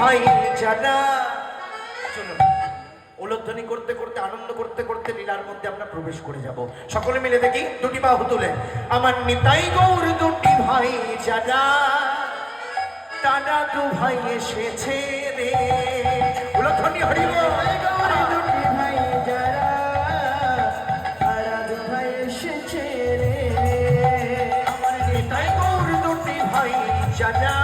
ভাই জানা। চলুন। উলোধ্বনি করতে করতে আনন্দ করতে করতে লীলার মধ্যে আমরা প্রবেশ করে যাব। সকলে মিলে দেখি দুটি বাহু তুলে। আমার নিতাই গৌর দুটি ভাই জানা। দু ভাই এসেছে রে। উলোধ্বনি হরিব দুটি ভাই যারা তারা দু ভাই এসেছে রে। আমার নিতাই গৌর দুটি ভাই জানা।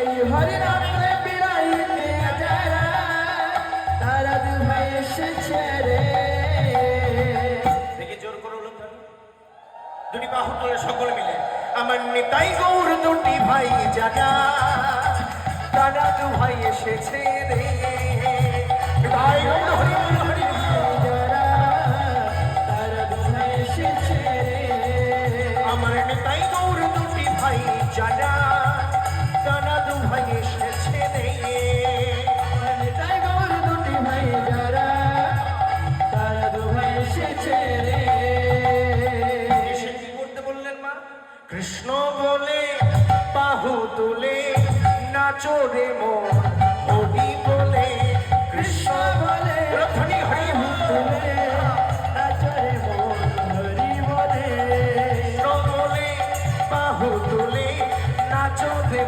এই হরিনামে বিলাইতে যারা ভাই এসেছে রে। তারা দু ভাই এসেছে দেখি জোর করে দুটি বাহু তোলে সকল মিলে। আমার নিতাই গৌর দুটি ভাই জানা টানা দু ভাই এসেছে রে। গৌর আমার নিতাই গৌর দুটি ভাই জানা নাচো মো হরি বলে কৃষ্ণ বলে রথনি হরি তুলে নাচরে মন হরি বলে। বলে বাহু তুলে নাচো রে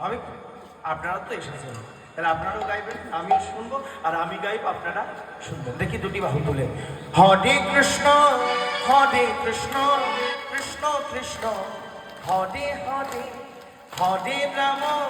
আমি আপনারা তো এসেছেন। তাহলে আপনারাও গাইবেন, আমিও শুনব, আর আমি গাইব, আপনারা শুনবেন। দেখি দুটি বাহু তুলে। হরে কৃষ্ণ হরে কৃষ্ণ কৃষ্ণ কৃষ্ণ। হরে হরে হরে রাম।